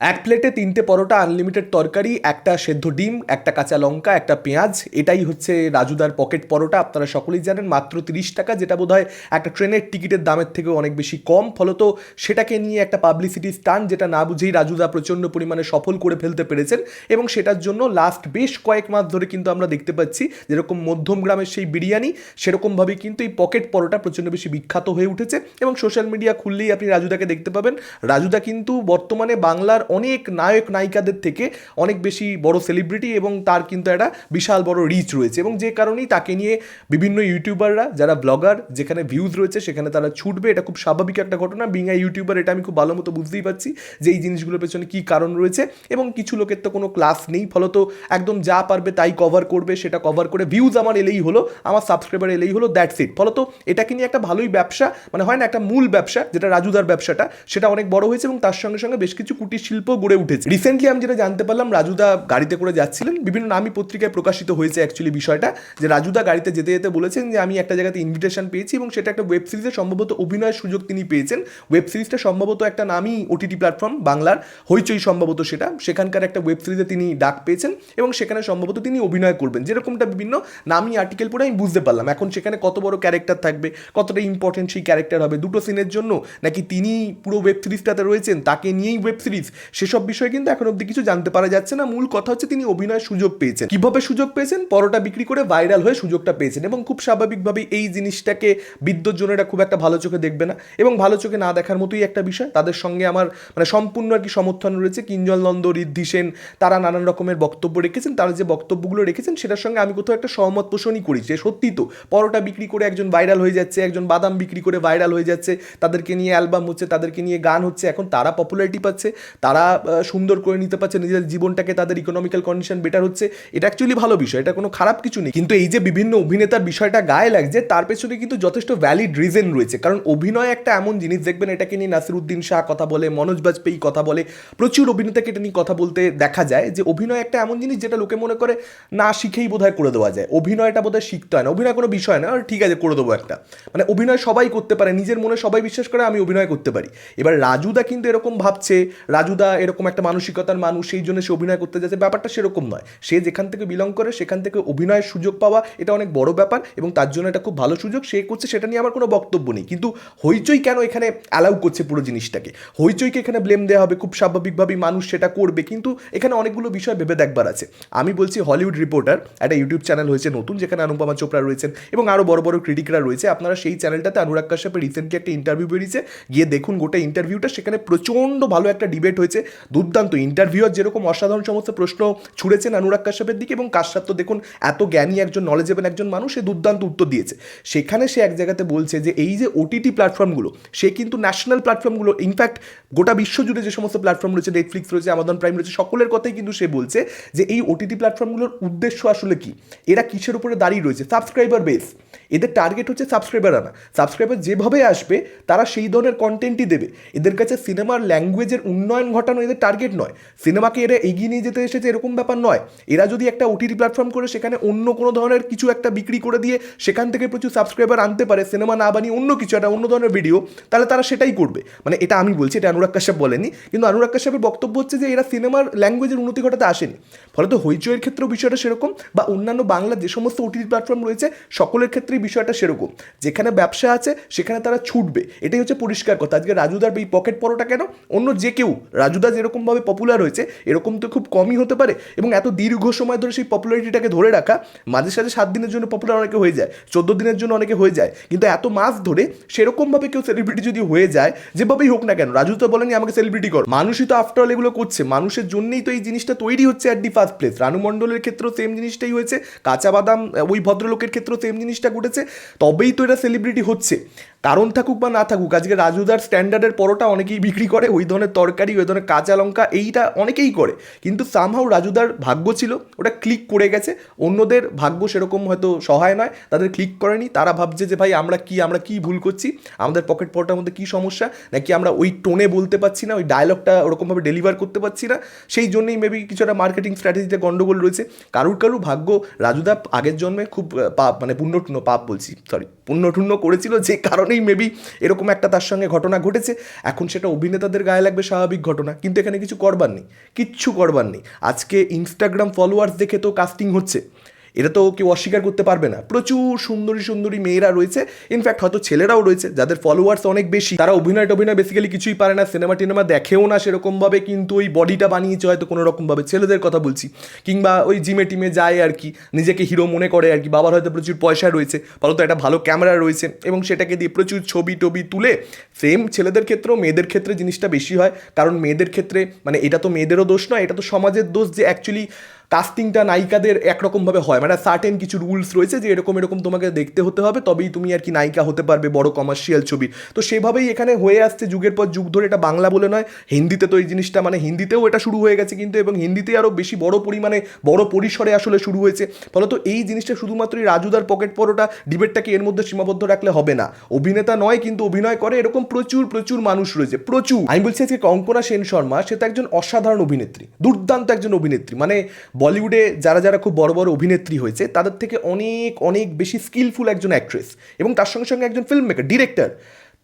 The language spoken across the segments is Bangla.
এক প্লেটে তিনটে পরোটা আনলিমিটেড তরকারি, একটা সেদ্ধ ডিম, একটা কাঁচা লঙ্কা, একটা পেঁয়াজ, এটাই হচ্ছে রাজুদার পকেট পরোটা। আপনারা সকলেই জানেন, মাত্র তিরিশ টাকা, যেটা বোধহয় একটা ট্রেনের টিকিটের দামের থেকেও অনেক বেশি কম। ফলত সেটাকে নিয়ে একটা পাবলিসিটি স্টান যেটা না বুঝেই রাজুদা প্রচণ্ড পরিমাণে সফল করে ফেলতে পেরেছেন এবং সেটার জন্য লাস্ট বেশ কয়েক মাস ধরে কিন্তু আমরা দেখতে পাচ্ছি, যেরকম মধ্যম গ্রামের সেই বিরিয়ানি, সেরকমভাবেই কিন্তু এই পকেট পরোটা প্রচণ্ড বেশি বিখ্যাত হয়ে উঠেছে এবং সোশ্যাল মিডিয়া খুললেই আপনি রাজুদাকে দেখতে পাবেন। রাজুদা কিন্তু বর্তমানে বাংলার অনেক নায়ক, নায়িকাদের থেকে অনেক বেশি বড় সেলিব্রিটি এবং তার কিন্তু একটা বিশাল বড় রিচ রয়েছে এবং যে কারণেই তাকে নিয়ে বিভিন্ন ইউটিউবাররা যারা ব্লগার যেখানে ভিউজ রয়েছে, সেখানে তারা ছুটবে। এটা খুব স্বাভাবিক একটা ঘটনা। বিঙা ইউটিউবার এটা আমি খুব ভালো মতো বুঝতেই পারছি যে এই জিনিসগুলোর পেছনে কী কারণ রয়েছে এবং কিছু লোকের তো কোনো ক্লাস নেই। ফলত একদম যা পারবে তাই কভার করবে, সেটা কভার করে ভিউজ আমার এলেই হলো, আমার সাবস্ক্রাইবার এলেই হলো দ্যাটস ইট ফলত এটাকে নিয়ে একটা ভালোই ব্যবসা মানে হয় না একটা মূল ব্যবসা, যেটা রাজুদার ব্যবসাটা, সেটা অনেক বড় হয়েছে এবং তার সঙ্গে সঙ্গে বেশ কিছু কুটির শিল্প গড়ে উঠেছে। রিসেন্টলি আমি যেটা জানতে পারলাম, রাজুদা গাড়িতে করে যাচ্ছিলেন। বিভিন্ন নামী পত্রিকায় প্রকাশিত হয়েছে অ্যাকচুয়ালি বিষয়টা, যে রাজুদা গাড়িতে যেতে যেতে বলেছেন যে, আমি একটা জায়গাতে ইনভিটেশন পেয়েছি এবং সেটা একটা ওয়েব সিরিজে সম্ভবত অভিনয়ের সুযোগ তিনি পেয়েছেন। ওয়েব সিরিজটা সম্ভবত একটা নামই ওটিটি প্ল্যাটফর্ম বাংলার হইচই সম্ভবত সেটা। সেখানকার একটা ওয়েব সিরিজে তিনি ডাক পেয়েছেন এবং সেখানে সম্ভবত তিনি অভিনয় করবেন। যেরকমটা বিভিন্ন নামী আর্টিকেল পড়ে আমি বুঝতে পারলাম। এখন সেখানে কত বড় ক্যারেক্টার থাকবে, কতটা ইম্পর্টেন্ট সেই ক্যারেক্টার হবে, দুটো সিনের জন্য নাকি তিনি পুরো ওয়েব সিরিজটাতে রয়েছেন, তাকে নিয়েই ওয়েব সিরিজ সেসব বিষয়ে কিন্তু এখন অব্দি কিছু জানতে পারা যাচ্ছে না। মূল কথা হচ্ছে তিনি অভিনয়ের সুযোগ পেয়েছেন। কীভাবে সুযোগ পেয়েছেন? পরোটা বিক্রি করে ভাইরাল হয়ে সুযোগটা পেয়েছেন এবং খুব স্বাভাবিকভাবেই এই জিনিসটাকে বিদ্যুৎজনেরা খুব একটা ভালো চোখে দেখবে না এবং ভালো চোখে না দেখার মতোই একটা বিষয়। তাদের সঙ্গে আমার মানে সম্পূর্ণ আর কি সমর্থন রয়েছে। কিঞ্জল নন্দ, ঋদ্ধি সেন, তারা নানান রকমের বক্তব্য রেখেছেন। তারা যে বক্তব্যগুলো রেখেছেন সেটার সঙ্গে আমি কোথাও একটা সহমত পোষণই করি যে সত্যি তো পরোটা বিক্রি করে একজন ভাইরাল হয়ে যাচ্ছে, একজন বাদাম বিক্রি করে ভাইরাল হয়ে যাচ্ছে। তাদেরকে নিয়ে অ্যালবাম হচ্ছে, তাদেরকে নিয়ে গান হচ্ছে। এখন তারা পপুলারিটি পাচ্ছে, তারা আহ, সুন্দর করে নিতে পারছে নিজের জীবনটাকে তাদের ইকোনমিক্যাল কন্ডিশন বেটার হচ্ছে এটা অ্যাকচুয়ালি ভালো বিষয় এটা কোনো খারাপ কিছু নেই। কিন্তু এই যে বিভিন্ন অভিনেতার বিষয়টা গায়ে লাগছে তার পেছনে কিন্তু যথেষ্ট ভ্যালিড রিজন রয়েছে। কারণ অভিনয় একটা এমন জিনিস দেখবেন এটাকে নিয়ে নাসিরুদ্দিন শাহ কথা বলে মনোজ বাজপেয়ী কথা বলে প্রচুর অভিনেতাকে এটা নিয়ে কথা বলতে দেখা যায় যে অভিনয় একটা এমন জিনিস যেটা লোকে মনে করে না শিখেই বোধহয় করে দেওয়া যায়। অভিনয়টা বোধহয় শিখতে হয় না। অভিনয় কোনো বিষয় না ঠিক আছে করে দেবো একটা। মানে অভিনয় সবাই করতে পারে নিজের মনে সবাই বিশ্বাস করে আমি অভিনয় করতে পারি। এবার রাজুদা কিন্তু এরকম ভাবছে রাজুদা এরকম একটা মানসিকতার মানুষ, সেই জন্য সে অভিনয় করতে যাচ্ছে। ব্যাপারটা সেরকম নয়। সে যেখান থেকে বিলং করে, সেখান থেকে অভিনয়ের সুযোগ পাওয়া, এটা অনেক বড় ব্যাপার এবং তার জন্য এটা খুব ভালো সুযোগ। সে করছে, সেটা নিয়ে আমার কোনো বক্তব্য নেই। কিন্তু হইচই কেন এখানে অ্যালাউ করছে পুরো জিনিসটাকে? হইচইকে এখানে ব্লেম দেওয়া হবে। খুব স্বাভাবিকভাবেই মানুষ সেটা করবে। কিন্তু এখানে অনেকগুলো বিষয় ভেবে দেখবার আছে। আমি বলছি হলিউড রিপোর্টার একটা ইউটিউব চ্যানেল হয়েছে নতুন, যেখানে অনুপমা চোপড়া রয়েছেন এবং আরও বড় বড় ক্রিটিকরা রয়েছে। আপনারা সেই চ্যানেলটাতে অনুরাগ কাশ্যপের রিসেন্টলি একটা ইন্টারভিউ বেরিয়েছে। গিয়ে দেখুন গোটা ইন্টারভিউটা সেখানে প্রচণ্ড ভালো একটা ডিবেট হয়েছে। দুর্দান্ত ইন্টারভিউয়ার যেরকম অসাধারণ সমস্ত প্রশ্ন ছুড়েছেন অনুরাগ কাশ্যপের দিকে এবং কাশ্যপ তো দেখুন এত জ্ঞানী একজন নলেজেবল একজন মানুষ, সে দুর্দান্ত উত্তর দিয়েছে। সেখানে সে এক জায়গাতে বলছে যে এই যে ওটিটি প্ল্যাটফর্মগুলো সে কিন্তু ন্যাশনাল প্ল্যাটফর্মগুলো ইনফ্যাক্ট গোটা বিশ্ব জুড়ে যে সমস্ত প্ল্যাটফর্ম রয়েছে নেটফ্লিক্স রয়েছে আমাজন প্রাইম রয়েছে, সকলের কথাই কিন্তু সে বলছে যে এই ওটিটি প্ল্যাটফর্মগুলোর উদ্দেশ্য আসলে কি? এরা কিসের উপরে দাঁড়িয়ে রয়েছে? সাবস্ক্রাইবার বেস এদের টার্গেট হচ্ছে সাবস্ক্রাইবার আনা। সাবস্ক্রাইবার যেভাবে আসবে, তারা সেই ধরনের কন্টেন্টই দেবে। এদের কাছে সিনেমার ল্যাঙ্গুয়েজের উন্নয়ন ঘটানো এদের টার্গেট নয়। সিনেমাকে এরা এগিয়ে নিয়ে যেতে এসেছে এরকম ব্যাপার নয়। এরা যদি একটা ওটিটি প্ল্যাটফর্ম করে সেখানে অন্য কোনো ধরনের কিছু একটা বিক্রি করে দিয়ে সেখান থেকে প্রচুর সাবস্ক্রাইবার আনতে পারে, সিনেমা না বানিয়ে অন্য কিছু, একটা অন্য ধরনের ভিডিও তাহলে তারা সেটাই করবে। মানে এটা আমি বলছি, এটা অনুরাগ কাশ্যপ বলেনি, কিন্তু অনুরাগ কাশ্যপের বক্তব্য হচ্ছে যে এরা সিনেমার ল্যাঙ্গুয়েজের উন্নতি ঘটাতে আসেনি। ফলে তো হইচইয়ের ক্ষেত্রেও বিষয়টা সেরকম বা অন্যান্য বাংলা যে সমস্ত ওটিটি প্ল্যাটফর্ম রয়েছে, সকলের ক্ষেত্রেই বিষয়টা সেরকম। যেখানে ব্যবসা আছে, সেখানে তারা ছুটবে। এটাই হচ্ছে পরিষ্কার কথা। আজকে রাজুদার এই পকেট পরোটা কেন? অন্য যে কেউ রাজুদা যেরকমভাবে পপুলার হয়েছে, এরকম তো খুব কমই হতে পারে। এবং এত দীর্ঘ সময় ধরে সেই পপুলারিটিটাকে ধরে রাখা, মাঝে সাঝে সাত দিনের জন্য পপুলার অনেকে হয়ে যায়, চোদ্দ দিনের জন্য অনেকে হয়ে যায়। কিন্তু এত মাস ধরে সেরকমভাবে কেউ সেলিব্রিটি যদি হয়ে যায়, যেভাবেই হোক না কেন, রাজু তো বলেনি আমাকে সেলিব্রিটি কর। মানুষই তো আফটার অল এগুলো করছে, মানুষের জন্যই তো এই জিনিসটা তৈরি হচ্ছে at the first place Ranu মণ্ডলের ক্ষেত্রেও সেম জিনিসটাই হয়েছে, কাঁচা বাদাম ওই ভদ্রলোকের ক্ষেত্রেও সেম জিনিসটা ঘটেছে। তবেই তো এটা সেলিব্রিটি হচ্ছে। কারণ থাকুক বা না থাকুক, আজকে রাজুদার স্ট্যান্ডার্ডের পরোটা অনেকেই বিক্রি করে, ওই ধরনের তরকারি, ওই ধরনের কাঁচা লঙ্কা এইটা অনেকেই করে। কিন্তু সামহাও রাজুদার ভাগ্য ছিল, ওটা ক্লিক করে গেছে। অন্যদের ভাগ্য সেরকম হয়তো সহায় নয়, তাদের ক্লিক করেনি। তারা ভাবছে যে, ভাই, আমরা কি আমরা কি ভুল করছি? আমাদের পকেট পরোটার মধ্যে কি সমস্যা? নাকি আমরা ওই টোনে বলতে পারছি না, ওই ডায়লগটা ওরকমভাবে ডেলিভার করতে পারছি না? সেই জন্যই মেবি কিছু একটা মার্কেটিং স্ট্র্যাটেজিতে গন্ডগোল রয়েছে। কারুর কারুর ভাগ্য রাজুদা আগের জন্মে খুব পাপ মানে পুণ্যটুণ্য পাপ বলছি সরি পুণ্যটুণ্য করেছিল। যে কারণেই মেবি এরকম একটা তার সঙ্গে ঘটনা ঘটেছে। এখন সেটা অভিনেতাদের গায়ে লাগবে, স্বাভাবিক ঘটনা। না, কিন্তু এখানে কিছু করবার নেই, কিচ্ছু করবার নেই। আজকে ইনস্টাগ্রাম ফলোয়ার্স দেখে তো কাস্টিং হচ্ছে। এটা তো কেউ অস্বীকার করতে পারবে না। প্রচুর সুন্দরী সুন্দরী মেয়েরা রয়েছে। ইনফ্যাক্ট হয়তো ছেলেরাও রয়েছে, যাদের ফলোয়ার্স অনেক বেশি। তারা অভিনয় টভিনয় বেসিক্যালি কিছুই পারে না সিনেমা টিনেমা দেখেও না সেরকমভাবে, কিন্তু ওই বডিটা বানিয়েছে হয়তো কোনো রকমভাবে ছেলেদের কথা বলছি, কিংবা ওই জিমে টিমে যায় আর কি, নিজেকে হিরো মনে করে আর কি। বাবার হয়তো প্রচুর পয়সা রয়েছে ফলত একটা ভালো ক্যামেরা রয়েছে, এবং সেটাকে দিয়ে প্রচুর ছবি টবি তুলে সেম ছেলেদের ক্ষেত্রেও মেয়েদের ক্ষেত্রে জিনিসটা বেশি হয়। কারণ মেয়েদের ক্ষেত্রে মানে এটা তো মেয়েদেরও দোষ নয়, এটা তো সমাজের দোষ যে অ্যাকচুয়ালি কাস্টিংটা নায়িকাদের একরকমভাবে হয়। মানে সার্টেন কিছু রুলস রয়েছে যে এরকম এরকম তোমাকে দেখতে হতে হবে, তবেই তুমি আর কি নায়িকা হতে পারবে বড় কমার্শিয়াল ছবি। তো সেভাবেই এখানে হয়ে আসছে যুগের পর যুগ ধরে এটা বাংলা বলে নয়। হিন্দিতে তো এই জিনিসটা মানে হিন্দিতেও এটা শুরু হয়ে গেছে কিন্তু এবং হিন্দিতে আরও বেশি বড় পরিমাণে, বড় পরিসরে আসলে শুরু হয়েছে। ফলত এই জিনিসটা শুধুমাত্রই রাজুদার পকেট পরোটা ডিবেটটাকে এর মধ্যে সীমাবদ্ধ রাখলে হবে না। অভিনেতা নয় কিন্তু অভিনয় করে এরকম প্রচুর প্রচুর মানুষ রয়েছে, প্রচুর। আমি বলছি আজকে কঙ্কনা সেন শর্মা, সে তো একজন অসাধারণ অভিনেত্রী, দুর্দান্ত একজন অভিনেত্রী। মানে বলিউডে যারা যারা খুব বড় বড় অভিনেত্রী হয়েছে, তাদের থেকে অনেক অনেক বেশি স্কিলফুল একজন অ্যাক্ট্রেস এবং তার সঙ্গে সঙ্গে একজন ফিল্ম মেকার ডিরেক্টর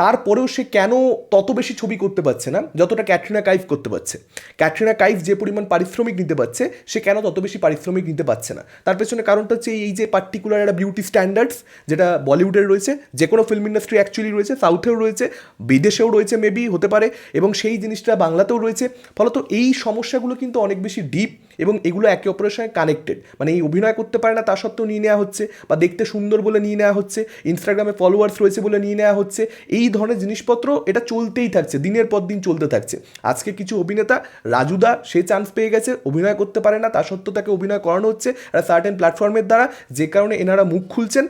তারপরেও সে কেন তত বেশি ছবি করতে পারছে না, যতটা ক্যাটরিনা কাইফ করতে পারছে? ক্যাটরিনা কাইফ যে পরিমাণ পারিশ্রমিক নিতে পারছে, সে কেন তত বেশি পারিশ্রমিক নিতে পারছে না? তার পেছনে কারণটা হচ্ছে এই যে পার্টিকুলার একটা বিউটি স্ট্যান্ডার্ডস যেটা বলিউডের রয়েছে, যে কোনো ফিল্ম ইন্ডাস্ট্রি অ্যাকচুয়ালি রয়েছে সাউথেও রয়েছে, বিদেশেও রয়েছে মেবি হতে পারে, এবং সেই জিনিসটা বাংলাতেও রয়েছে। ফলত এই সমস্যাগুলো কিন্তু অনেক বেশি ডিপ এবং এগুলো একে অপরের সঙ্গে কানেক্টেড মানে এই অভিনয় করতে পারে না, তা সত্ত্বেও নিয়ে নেওয়া হচ্ছে, বা দেখতে সুন্দর বলে নিয়ে নেওয়া হচ্ছে ইনস্টাগ্রামে ফলোয়ার্স রয়েছে বলে নিয়ে নেওয়া হচ্ছে। এই ধরনের জিনিসপত্র এটা চলতেই থাকছে, দিনের পর দিন চলতে থাকছে। আজকে কিছু অভিনেতা, রাজুদা, সে চান্স পেয়ে গেছে, অভিনয় করতে পারে না, তা সত্ত্বেও তাকে অভিনয় করানো হচ্ছে একটা সার্টেন প্ল্যাটফর্মের দ্বারা, যে কারণে এনারা মুখ খুলছেন।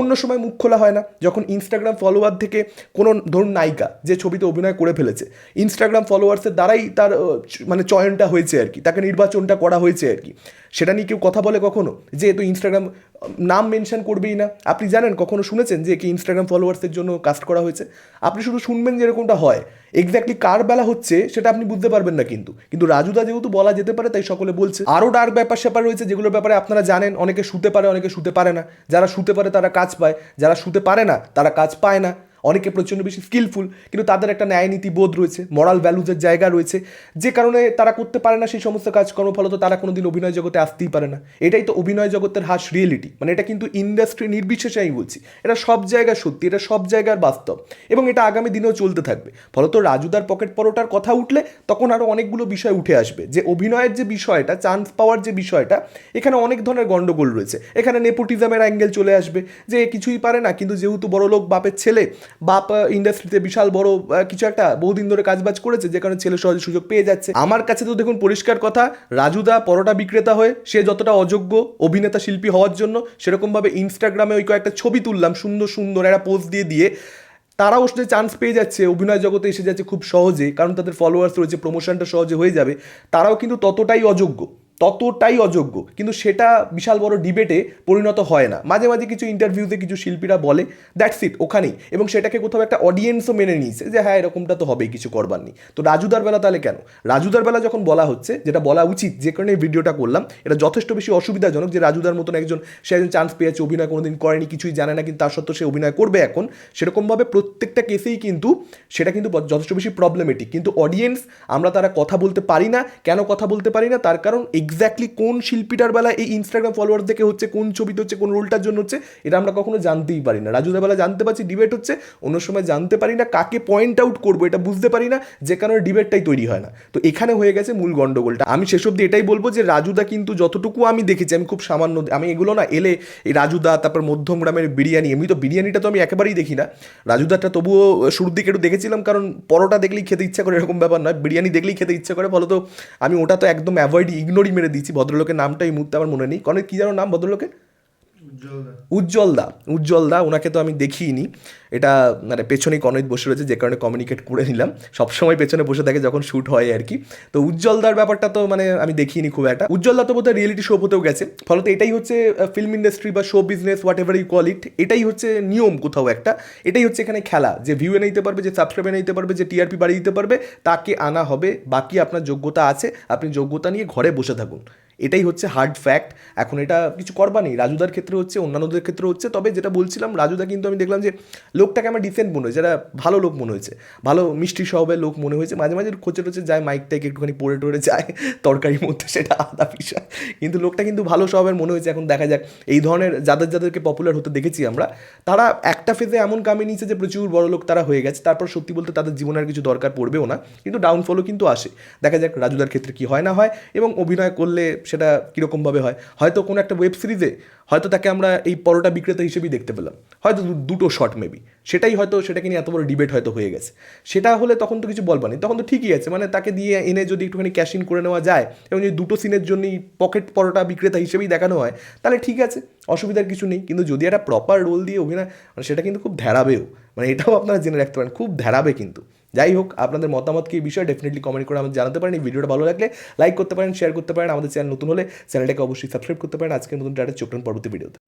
অন্য সময় মুখ খোলা হয় না, যখন ইনস্টাগ্রাম ফলোয়ার থেকে কোনো ধরুন নায়িকা, যে ছবিতে অভিনয় করে ফেলেছে ইনস্টাগ্রাম ফলোয়ার্সের দ্বারাই তার মানে চয়নটা হয়েছে আর কি, তাকে নির্বাচনটা করা হয়েছে আর কি। সেটা নিয়ে কেউ কথা বলে কখনো? যে তো ইনস্টাগ্রাম নাম মেনশন করবেই না। আপনি জানেন, কখনো শুনেছেন যে কি ইনস্টাগ্রাম ফলোয়ার্সের জন্য কাস্ট করা হয়েছে? আপনি শুধু শুনবেন যে এরকমটা হয়। এক্স্যাক্টলি কার বেলা হচ্ছে, সেটা আপনি বুঝতে পারবেন না কিন্তু। কিন্তু রাজুদা যেহেতু বলা যেতে পারে, তাই সকলে বলছে। আরও ডার্ক ব্যাপার স্যাপার রয়েছে, যেগুলোর ব্যাপারে আপনারা জানেন, অনেকে শুতে পারে, অনেকে শুতে পারে না। যারা শুতে পারে, তারা কাজ পায়। যারা শুতে পারে না, তারা কাজ পায় না। অনেকে প্রচণ্ড বেশি স্কিলফুল কিন্তু তাদের একটা ন্যায় নীতি বোধ রয়েছে মরাল ভ্যালুজের জায়গা রয়েছে, যে কারণে তারা করতে পারে না সেই সমস্ত কাজকর্ম, ফলত তারা কোনোদিন অভিনয় জগতে আসতেই পারে না। এটাই তো অভিনয় জগতের হাস রিয়েলিটি মানে এটা কিন্তু ইন্ডাস্ট্রি নির্বিশেষে আমি বলছি, এটা সব জায়গায় সত্যি, এটা সব জায়গার বাস্তব। এবং এটা আগামী দিনেও চলতে থাকবে। ফলত রাজুদার পকেট পরোটার কথা উঠলে তখন আরও অনেকগুলো বিষয় উঠে আসবে। যে অভিনয়ের যে বিষয়টা চান্স পাওয়ার যে বিষয়টা, এখানে অনেক ধরনের গন্ডগোল রয়েছে। এখানে নেপোটিজমের অ্যাঙ্গেল চলে আসবে, যে কিছুই পারে না, কিন্তু যেহেতু বড় লোক বাপের ছেলে বাপ ইন্ডাস্ট্রিতে বিশাল বড় কিছু একটা বহুদিন ধরে কাজবাজ করেছে, যে কারণে ছেলে সহজে সুযোগ পেয়ে যাচ্ছে। আমার কাছে তো দেখুন পরিষ্কার কথা, রাজুদা পরোটা বিক্রেতা হয়ে সে যতটা অযোগ্য অভিনেতা শিল্পী হওয়ার জন্য, সেরকমভাবে ইনস্টাগ্রামে ওই কয়েকটা ছবি তুললাম, সুন্দর সুন্দর একটা পোস্ট দিয়ে দিয়ে। তারাও সে চান্স পেয়ে যাচ্ছে, অভিনয় জগতে এসে যাচ্ছে খুব সহজে, কারণ তাদের ফলোয়ার্স রয়েছে প্রমোশনটা সহজে হয়ে যাবে। তারাও কিন্তু ততটাই অযোগ্য। ততটাই অযোগ্য। কিন্তু সেটা বিশাল বড় ডিবেটে পরিণত হয় না। মাঝে মাঝে কিছু ইন্টারভিউতে কিছু শিল্পীরা বলে দ্যাটস ইট ওখানেই। এবং সেটাকে কোথাও একটা অডিয়েন্সও মেনে নিয়েছে যে হ্যাঁ এরকমটা তো হবেই, কিছু করবার নেই। তো রাজুদার বেলা তাহলে কেন? রাজুদার বেলা যখন বলা হচ্ছে, যেটা বলা উচিত, যে কারণে ভিডিওটা করলাম, এটা যথেষ্ট বেশি অসুবিধাজনক যে রাজুদার মতন একজন, সে একজন চান্স পেয়েছে, অভিনয় কোনোদিন করেনি, কিছুই জানে না, কিন্তু তার সত্ত্বেও সে অভিনয় করবে এখন। সেরকমভাবে প্রত্যেকটা কেসেই কিন্তু সেটা কিন্তু যথেষ্ট বেশি প্রবলেমেটিক কিন্তু অডিয়েন্স আমরা তারা কথা বলতে পারি না। কেন কথা বলতে পারি না? তার কারণ এক্স্যাক্টলি কোন শিল্পীটার বেলা এই ইনস্টাগ্রাম ফলোয়ার থেকে হচ্ছে, কোন ছবিতে হচ্ছে, কোন রোলটার জন্য হচ্ছে, এটা আমরা কখনো জানতেই পারি না। রাজুদার বেলা জানতে পারছি ডিবেট হচ্ছে, অন্য সময় জানতে পারি না, কাকে পয়েন্ট আউট করব এটা বুঝতে পারি না, যে কারণে ডিবেটটাই তৈরি হয় না। তো এখানে হয়ে গেছে মূল গন্ডগোলটা। আমি শেষ অব্দি এটাই বলব যে রাজুদা কিন্তু যতটুকু আমি দেখেছি, আমি খুব সামান্য, আমি এগুলো না এলে এই রাজুদা, তারপর মধ্যম গ্রামের বিরিয়ানি, এমনি তো বিরিয়ানিটা তো আমি একেবারেই দেখি না। রাজুদাটা তবুও শুরুর দিকে একটু দেখেছিলাম, কারণ পরোটা দেখলেই খেতে ইচ্ছা করে, এরকম ব্যাপার নয়, বিরিয়ানি দেখলেই খেতে ইচ্ছা করে, ফলত আমি ওটা তো একদম অ্যাভয়েড ইগনোরই মেরে দিচ্ছি ভদ্রলোকের নামটা এই মুহূর্তে আমার মনে নেই। কারণ কী যেন নাম ভদ্রলোকের? উজ্জ্বল দা উজ্জ্বল দা ওনাকে তো আমি দেখিনি এটা মানে পেছনেই কনৈত বসে রয়েছে, যে কারণে কমিউনিকেট করে নিলাম। সবসময় পেছনে বসে থাকে যখন শ্যুট হয় আর কি। তো উজ্জ্বল দার ব্যাপারটা তো মানে আমি দেখিনি খুব একটা। উজ্জ্বল দা তো বোধহয় রিয়েলিটি শো হতেও গেছে। ফলত এটাই হচ্ছে ফিল্ম ইন্ডাস্ট্রি বা show business whatever you call it এটাই হচ্ছে নিয়ম কোথাও একটা। এটাই হচ্ছে এখানে খেলা। যে ভিউ এনে নিতে পারবে, যে সাবস্ক্রাইব এনে নিতে পারবে, যে টিআরপি বাড়িয়ে দিতে পারবে, তাকে আনা হবে। বাকি আপনার যোগ্যতা আছে, আপনি যোগ্যতা নিয়ে ঘরে বসে থাকুন। এটাই হচ্ছে হার্ড ফ্যাক্ট এখন এটা কিছু করবা নেই। রাজুদার ক্ষেত্রে হচ্ছে, অন্যান্যদের ক্ষেত্রে হচ্ছে। তবে যেটা বলছিলাম, রাজুদা কিন্তু আমি দেখলাম যে, লোকটাকে আমার ডিসেন্ট মনে হয়েছে। যারা ভালো লোক মনে হয়েছে। ভালো মিষ্টি স্বভাবের লোক মনে হয়েছে। মাঝে মাঝে খোঁচে টোচে যায় মাইক টাইক একটুখানি পড়ে টড়ে যায়, তরকারির মধ্যে সেটা আলাদা বিষয়। কিন্তু লোকটা কিন্তু ভালো স্বভাবের মনে হয়েছে। এখন দেখা যাক, এই ধরনের যাদের যাদেরকে পপুলার হতে দেখেছি আমরা, তারা একটা ফেজে এমন কামে নিয়েছে যে, প্রচুর বড় লোক তারা হয়ে গেছে। তারপর সত্যি বলতে তাদের জীবনে আর কিছু দরকার পড়বেও না। কিন্তু ডাউনফলও কিন্তু আসে। দেখা যাক রাজুদার ক্ষেত্রে কি হয় না হয়। এবং অভিনয় করলে সেটা কীরকমভাবে হয়? হয়তো কোনো একটা ওয়েব সিরিজে হয়তো তাকে আমরা এই পরোটা বিক্রেতা হিসেবেই দেখতে পেলাম। হয়তো দুটো শট মেবি সেটাই হয়তো সেটাকে নিয়ে এত বড় ডিবেট হয়তো হয়ে গেছে। সেটা হলে তখন তো কিছু বলবা নেই। তখন তো ঠিকই আছে। মানে তাকে দিয়ে এনে যদি একটুখানি ক্যাশ ইন করে নেওয়া যায় এবং যদি দুটো সিনের জন্যই পকেট পরোটা বিক্রেতা হিসেবেই দেখানো হয়, তাহলে ঠিক আছে। অসুবিধার কিছু নেই। কিন্তু যদি একটা প্রপার রোল দিয়ে অভিনয় মানে সেটা কিন্তু খুব ধ্যাড়াবেও মানে এটাও আপনারা জেনে রাখতে পারেন, খুব ধ্যাড়াবে কিন্তু। যাই হোক, আপনাদের মতামত কি বিষয়ে ডেফিনেটলি কমেন্ট করে আমাদের জানাতে পারেন। এই ভিডিওটা ভালো লাগলে লাইক করতে পারেন শেয়ার করতে পারেন। আমাদের চ্যানেল নতুন হলে চ্যানেলটাকে অবশ্যই সাবস্ক্রাইব করতে পারেন। আজকের নতুন ডাটা চোখ পরবর্তী ভিডিওতে